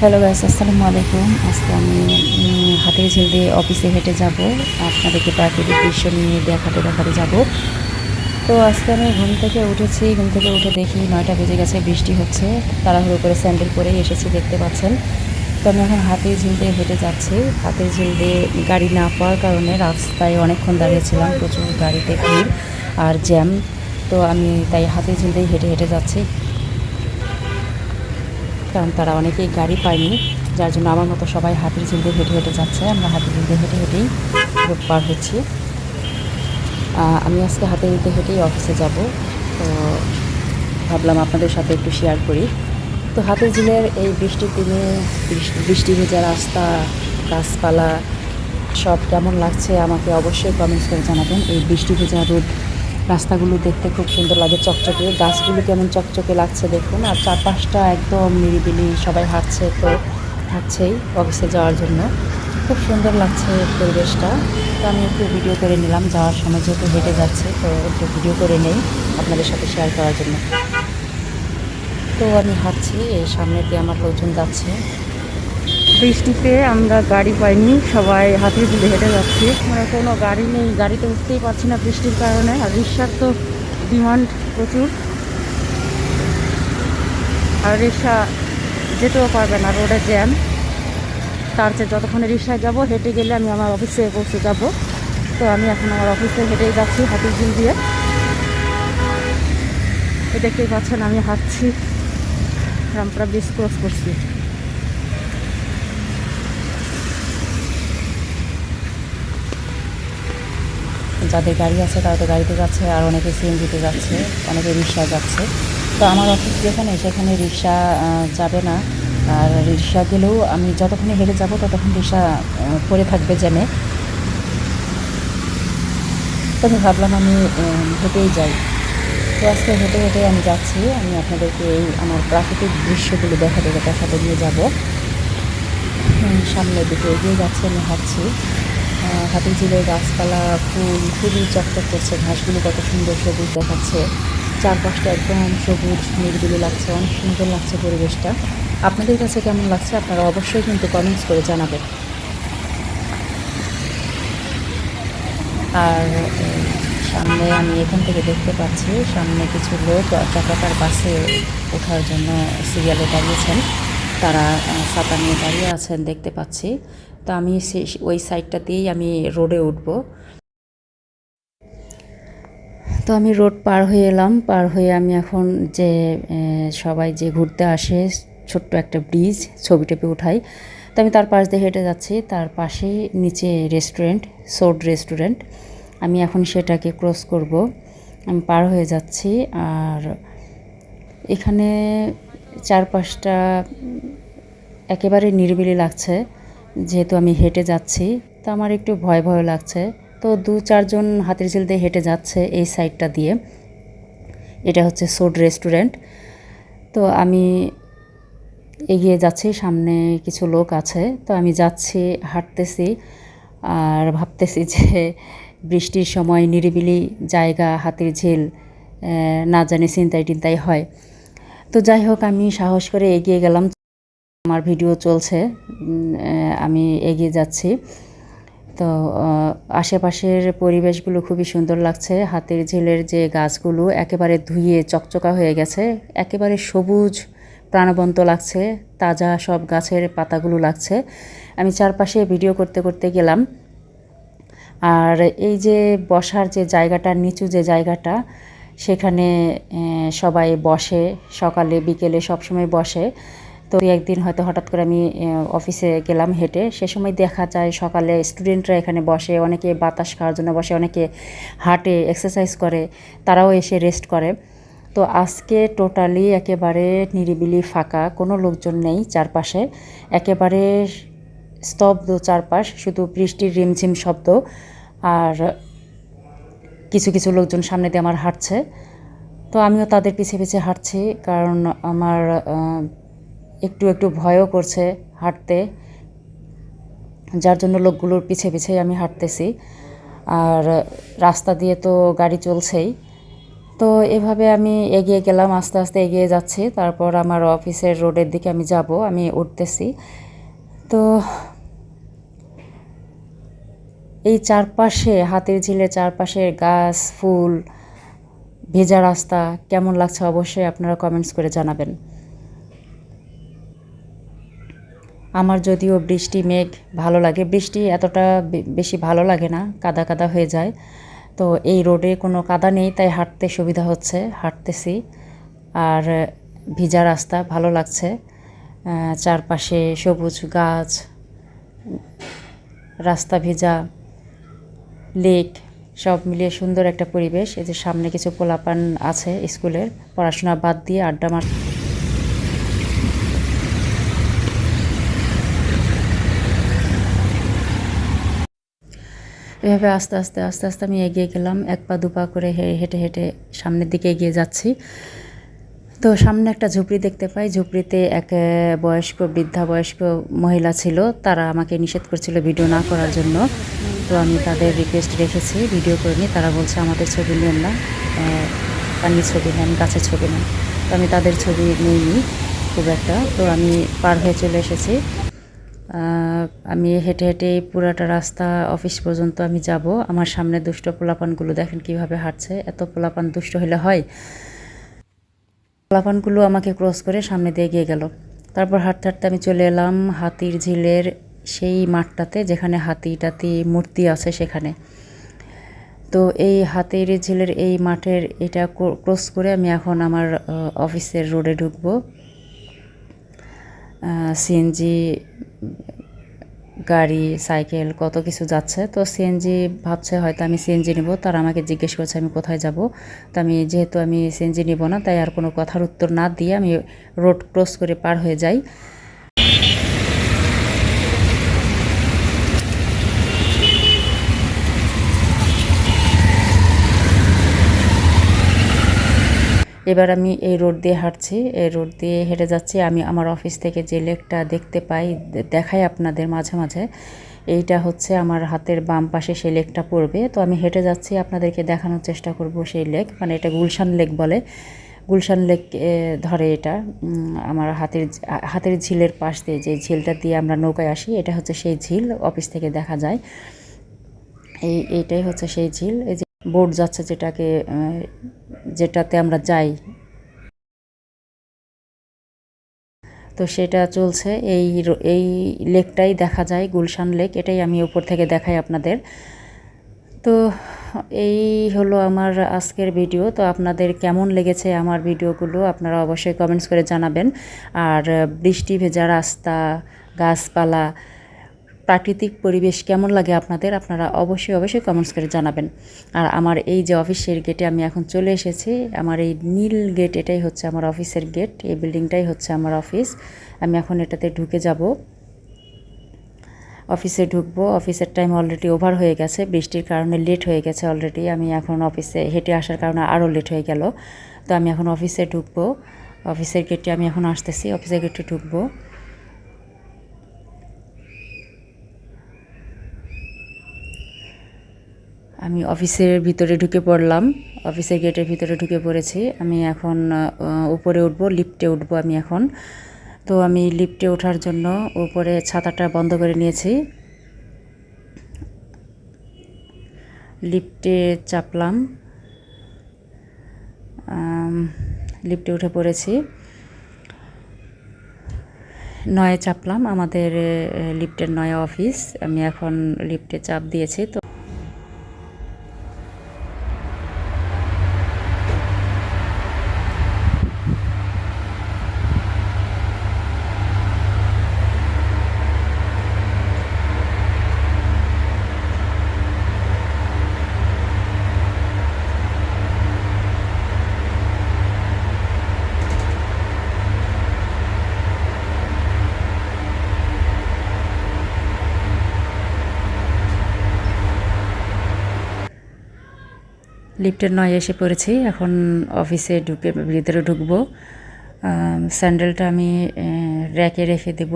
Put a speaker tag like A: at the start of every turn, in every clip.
A: Hello guys, আসসালামু আলাইকুম। আজকে আমি ঝিল দিয়ে অফিসে হেঁটে যাব। আপনাদেরকে প্রাকৃতিক দৃশ্য নিয়ে দেখাতে দেখাতে যাব। তো আজকে আমি ঘুম থেকে উঠেছি। ঘুম থেকে উঠে দেখি নয়টা বেজে গেছে, বৃষ্টি হচ্ছে। তাড়াহুড়ো করে স্যান্ডেল পরেই এসেছি, দেখতে পাচ্ছেন। তো আমি এখন হাতের ঝিল দিয়ে হেঁটে যাচ্ছি। হাতের ঝিল দিয়ে গাড়ি না পাওয়ার কারণে রাস্তায় অনেকক্ষণ দাঁড়িয়েছিলাম। প্রচুর গাড়িতে ভিড় আর জ্যাম। তো আমি তাই হাতের ঝিল দিয়ে হেঁটে হেঁটে যাচ্ছি। কারণ তারা অনেকেই গাড়ি পায়নি, যার জন্য আমার মতো সবাই হাতির ঝিল দিয়ে হেঁটে হেঁটে যাচ্ছে। আমরা হাতির ঝিল দিয়ে হেঁটে হেঁটেই রোড পার হচ্ছি। আমি আজকে হাতে দিতে হেঁটেই অফিসে যাব। তো ভাবলাম আপনাদের সাথে একটু শেয়ার করি। তো হাতির ঝিলের এই বৃষ্টির দিনে বৃষ্টি- ভেজা রাস্তা, গাছপালা, সব কেমন লাগছে আমাকে অবশ্যই কমেন্টস করে জানাবেন। এই বৃষ্টি ভেজা রোদ রাস্তাগুলো দেখতে খুব সুন্দর লাগে, চকচকে। গাছগুলো কেমন চকচকে লাগছে দেখুন। আর চারপাশটা একদম নিরিবিলি, সবাই হাঁটছে তো হাঁটছেই অফিসে যাওয়ার জন্য। খুব সুন্দর লাগছে পরিবেশটা। তো আমি একটু ভিডিও করে নিলাম, যাওয়ার সময় যেহেতু হেঁটে যাচ্ছে, তো একটু ভিডিও করে নেই আপনাদের সাথে শেয়ার করার জন্য। তো আমি হাঁটছি এই সামনে দিয়ে আমার লোকজন যাচ্ছে। বৃষ্টিতে আমরা গাড়ি পাইনি, সবাই হাতে ঝুলে হেঁটে যাচ্ছি। মানে কোনো গাড়ি নেই, গাড়িতে উঠতেই পারছি না বৃষ্টির কারণে, আর রিক্সার তো ডিমান্ড প্রচুর। আর রিক্সা যেতেও পারবে না, রোডে জ্যাম। তার চেয়ে যতক্ষণে রিক্সায় যাব, হেঁটে গেলে আমি আমার অফিসে পৌঁছে যাব। তো আমি এখন আমার অফিসে হেঁটেই যাচ্ছি হাতির ঝিল দিয়ে। দেখতেই পাচ্ছেন, আমি হাঁটছি। রামপুরা ব্রিজ ক্রস করছি। যাদের গাড়ি আছে তারা তো গাড়িতে যাচ্ছে আর অনেকে সিএনজিতে যাচ্ছে, অনেকে রিক্সা যাচ্ছে। তো আমার অফিস যেখানে, সেখানে রিক্সা যাবে না। আর রিক্সা গেলেও আমি যতক্ষণে হেঁটে যাব ততক্ষণ রিক্সা পড়ে থাকবে জ্যামে। তো আমি ভাবলাম আমি হেঁটেই যাই। তো আজকে হেঁটে হেঁটে আমি যাচ্ছি। আমি আপনাদেরকে এই আমার প্রাকৃতিক দৃশ্যগুলো দেখা দেখাতে দেখাতে নিয়ে যাব। সামনের দিকে এগিয়ে যাচ্ছে, আমি হাঁটছি। হাতির ঝিলের গাছপালা, ফুল খুবই চকচক করছে। ঘাসগুলো কত সুন্দর সবুজ দেখাচ্ছে। চারপাশটা একদম সবুজ, নিরিবিলি লাগছে। অনেক সুন্দর লাগছে পরিবেশটা। আপনাদের কাছে কেমন লাগছে? আপনারা অবশ্যই কিন্তু কমেন্টস করে জানাবেন। আর সামনে আমি এখান থেকে দেখতে পাচ্ছি, সামনে কিছু লোক চাকাটার বাসে ওঠার জন্য সিরিয়ালে দাঁড়িয়েছেন। তারা ছাতা নিয়ে দাঁড়িয়ে আছেন, দেখতে পাচ্ছি। তো আমি সে- ওই সাইডটা দিয়েই আমি রোডে উঠবো। তো আমি রোড পার হয়ে এলাম। পার হয়ে আমি এখন যে সবাই যে ঘুরতে আসে, ছোট্ট একটা ব্রিজ ছবি টেপে উঠাই। তো আমি তার পাশ দিয়ে হেঁটে যাচ্ছি। তার পাশেই নিচে রেস্টুরেন্ট সোড রেস্টুরেন্ট আমি এখন সেটাকে ক্রস করব। আমি পার হয়ে যাচ্ছি। আর এখানে চারপাশটা একেবারে নিরিবিলি লাগছে। যেহেতু আমি হেঁটে যাচ্ছি, তো আমার একটু ভয় ভয় লাগছে। তো দু চারজন হাতের ঝিল দিয়ে হেঁটে যাচ্ছে এই সাইডটা দিয়ে। এটা হচ্ছে সোড রেস্টুরেন্ট। তো আমি এগিয়ে যাচ্ছি, সামনে কিছু লোক আছে। তো আমি যাচ্ছি, হাঁটতেছি আর ভাবতেছি যে বৃষ্টির সময় নিরিবিলি জায়গা, হাতির ঝিল না জানি চিন্তাই টিন্তাই হয়। তো যাই হোক, আমি সাহস করে এগিয়ে গেলাম। আমার ভিডিও চলছে আমি এগিয়ে যাচ্ছি। তো আশেপাশের পরিবেশগুলো খুবই সুন্দর লাগছে। হাতের ঝিলের যে গাছগুলো একেবারে ধুয়ে চকচকা হয়ে গেছে, একেবারে সবুজ প্রাণবন্ত লাগছে, তাজা সব গাছের পাতাগুলো লাগছে। আমি চারপাশে ভিডিও করতে করতে গেলাম। আর এই যে বসার যে জায়গাটা, নিচু যে জায়গাটা, সেখানে সবাই বসে, সকালে, বিকেলে সবসময় বসে। তো একদিন হয়তো হঠাৎ করে আমি অফিসে গেলাম হেঁটে। সে সময় দেখা যায় সকালে স্টুডেন্টরা এখানে বসে, অনেকে বাতাস খাওয়ার জন্য বসে, অনেকে হাঁটে এক্সারসাইজ করে, তারাও এসে রেস্ট করে। তো আজকে টোটালি একেবারে নিরিবিলি ফাঁকা, কোনো লোকজন নেই চারপাশে। একেবারে স্তব্ধ চারপাশ, শুধু বৃষ্টির রিমঝিম শব্দ। আর কিছু কিছু লোকজন সামনে দিয়ে আমার হাঁটছে। তো আমিও তাদের পিছে পিছে হাঁটছি, কারণ আমার একটু একটু ভয়ও করছে হাঁটতে, যার জন্য লোকগুলোর পিছে পিছেই আমি হাঁটতেছি। আর রাস্তা দিয়ে তো গাড়ি চলছেই। তো এভাবে আমি এগিয়ে গেলাম, আস্তে আস্তে এগিয়ে যাচ্ছি। তারপর আমার অফিসের রোডের দিকে আমি যাব, আমি উঠতেছি। তো এই চারপাশে, হাতির ঝিলের চারপাশে গাছ, ফুল, ভেজা রাস্তা কেমন লাগছে অবশ্যই আপনারা কমেন্টস করে জানাবেন। আমার যদিও বৃষ্টি, মেঘ ভালো লাগে। বৃষ্টি এতটা বেশি ভালো লাগে না, কাদা কাদা হয়ে যায়। তো এই রোডে কোনো কাদা নেই, তাই হাঁটতে সুবিধা হচ্ছে, হাঁটতেছি। আর ভিজা রাস্তা, ভালো লাগছে। চারপাশে সবুজ গাছ, রাস্তা ভিজা, লেক, সব মিলিয়ে সুন্দর একটা পরিবেশ। যে সামনে কিছু পোলাপান আছে স্কুলের, পড়াশোনা বাদ দিয়ে আড্ডা মার এভাবে আস্তে আস্তে আস্তে আস্তে আমি এগিয়ে গেলাম। এক পা, দু পা করে হেঁটে হেঁটে সামনের দিকে এগিয়ে যাচ্ছি। তো সামনে একটা ঝুপড়ি দেখতে পাই। ঝুপড়িতে এক বয়স্ক, বৃদ্ধা বয়স্ক মহিলা ছিল। তারা আমাকে নিষেধ করছিল ভিডিও না করার জন্য। তো আমি তাদের রিকোয়েস্ট রেখেছি। ভিডিও করে নিই তারা বলছে, আমাদের ছবি নেন না। পানির ছবি নেন, গাছের ছবি নেন। তো আমি তাদের ছবি নিইনি, খুব একটা। তো আমি পার হয়ে চলে এসেছি। আমি হেঁটে হেঁটে পুরাটা রাস্তা অফিস পর্যন্ত আমি যাব। আমার সামনে দুষ্ট পোলাপানগুলো দেখেন কীভাবে হাঁটছে। এত পোলাপান দুষ্ট হলে হয়। পোলাপানগুলো আমাকে ক্রস করে সামনে দিয়ে এগিয়ে গেল। তারপর হাঁটতে হাঁটতে আমি চলে এলাম হাতির ঝিলের সেই মাঠটাতে, যেখানে হাতি টাতি মূর্তি আছে সেখানে। তো এই হাতির ঝিলের এই মাঠের এটা ক্রস করে আমি এখন আমার অফিসের রোডে ঢুকবো। সিএনজি গাড়ি, সাইকেল, কত কিছু যাচ্ছে। তো সিএনজি ভাবছে হয়তো আমি সিএনজি নিব। তারা আমাকে জিজ্ঞেস করছে, আমি কোথায় যাব? তো আমি, যেহেতু আমি সিএনজি নিব না, তাই আর কোনো কথার উত্তর না দিয়ে আমি রোড ক্রস করে পার হয়ে যাই। এবার আমি এই রোড দিয়ে হাঁটছি, এই রোড দিয়ে হেঁটে যাচ্ছি। আমি আমার অফিস থেকে যে লেকটা দেখতে পাই দেখাই আপনাদের মাঝে মাঝে। এইটা হচ্ছে আমার হাতের বাম পাশে সেই লেকটা পড়বে। তো আমি হেঁটে যাচ্ছি, আপনাদেরকে দেখানোর চেষ্টা করব সেই লেক। মানে এটা গুলশান লেক বলে। গুলশান লেক ধরে এটা। আমার হাতের হাতের ঝিলের পাশ দিয়ে যে ঝিলটা দিয়ে আমরা নৌকায় আসি, এটা হচ্ছে সেই ঝিল। অফিস থেকে দেখা যায়। এই, এইটাই হচ্ছে সেই ঝিল। এই বোট যাচ্ছে যেটাকে যেটাতে আমরা যাই। তো সেটা চলছে। এই এই লেকটাই দেখা যায়, গুলশান লেক। এটাই আমি উপর থেকে দেখাই আপনাদের। তো এই হলো আমার আজকের ভিডিও। তো আপনাদের কেমন লেগেছে আমার ভিডিওগুলো, আপনারা অবশ্যই কমেন্টস করে জানাবেন। আর বৃষ্টি ভেজা রাস্তা, গাছপালা প্রাকৃতিক পরিবেশ কেমন লাগে আপনাদের, আপনারা অবশ্যই অবশ্যই কমেন্টস করে জানাবেন। আর আমার এই যে অফিসের গেটে আমি এখন চলে এসেছি, আমার এই নীল গেট এটাই হচ্ছে আমার অফিসের গেট এই বিল্ডিংটাই হচ্ছে আমার অফিস আমি এখন এটাতে ঢুকে যাব। অফিসে ঢুকবো অফিসের টাইম অলরেডি ওভার হয়ে গেছে, বৃষ্টির কারণে লেট হয়ে গেছে অলরেডি আমি এখন অফিসে হেঁটে আসার কারণে আরও লেট হয়ে গেল। তো আমি এখন অফিসে ঢুকবো। অফিসের গেটে আমি এখন আসতেছি অফিসের গেটে ঢুকবো। আমি অফিসের ভিতরে ঢুকে পড়লাম। অফিসের গেটের ভিতরে ঢুকে পড়েছি। আমি এখন উপরে উঠবো লিফটে উঠব আমি এখন। তো আমি লিফটে ওঠার জন্য উপরে ছাতাটা বন্ধ করে নিয়েছি। লিফটে চাপলাম। লিফটে উঠে পড়েছি। নয়ে চাপলাম। আমাদের লিফটের নয় অফিস আমি এখন লিফটে চাপ দিয়েছি। তো লিফটের নয় এসে পড়েছি। এখন অফিসে ঢুকে ভিতরে ঢুকবো। স্যান্ডেলটা আমি র্যাকে রেখে দেব।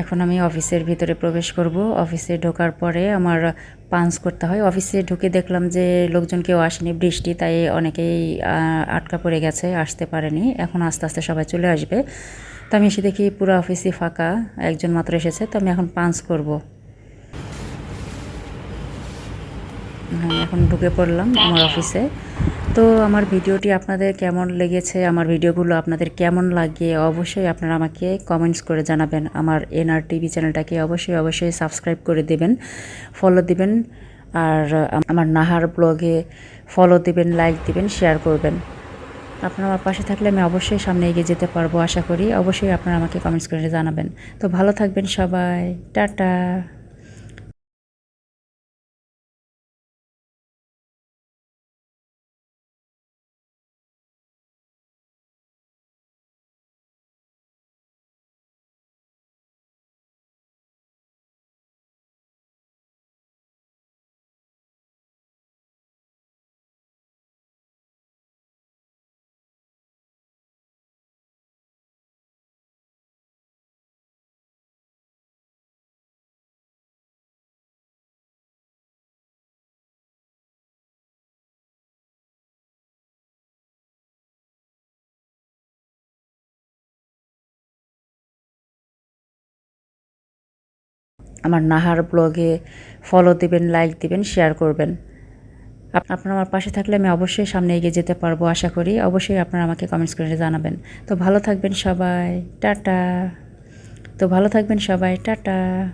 A: এখন আমি অফিসের ভিতরে প্রবেশ করব। অফিসে ঢোকার পরে আমার পাঞ্চ করতে হয়। অফিসে ঢুকে দেখলাম যে লোকজন কেউ আসেনি, বৃষ্টি, তাই অনেকেই আটকা পড়ে গেছে, আসতে পারেনি। এখন আস্তে আস্তে সবাই চলে আসবে। তো আমি এসে দেখি পুরো অফিসই ফাঁকা, একজন মাত্র এসেছে, তো আমি এখন পাঞ্চ করব হ্যাঁ, এখন ঢুকে পড়লাম আমার অফিসে তো আমার ভিডিওটি আপনাদের কেমন লেগেছে, আমার ভিডিওগুলো আপনাদের কেমন লাগে, অবশ্যই আপনারা আমাকে কমেন্টস করে জানাবেন। আমার এনআর টিভি চ্যানেলটাকে অবশ্যই অবশ্যই সাবস্ক্রাইব করে দেবেন ফলো দিবেন, আর আমার নাহার ব্লগে ফলো দিবেন লাইক দিবেন শেয়ার করবেন। আপনারা আমার পাশে থাকলে আমি অবশ্যই সামনে এগিয়ে যেতে পারব, আশা করি। অবশ্যই আপনারা আমাকে কমেন্টস করে জানাবেন। তো ভালো থাকবেন সবাই। টাটা। আমার নাহার ব্লগে ফলো দিবেন লাইক দিবেন শেয়ার করবেন। আপ- আপনারা আমার পাশে থাকলে আমি অবশ্যই সামনে এগিয়ে যেতে পারব, আশা করি। অবশ্যই আপনারা আমাকে কমেন্টস করে জানাবেন। তো ভালো থাকবেন সবাই। টাটা। তো ভালো থাকবেন সবাই। টাটা।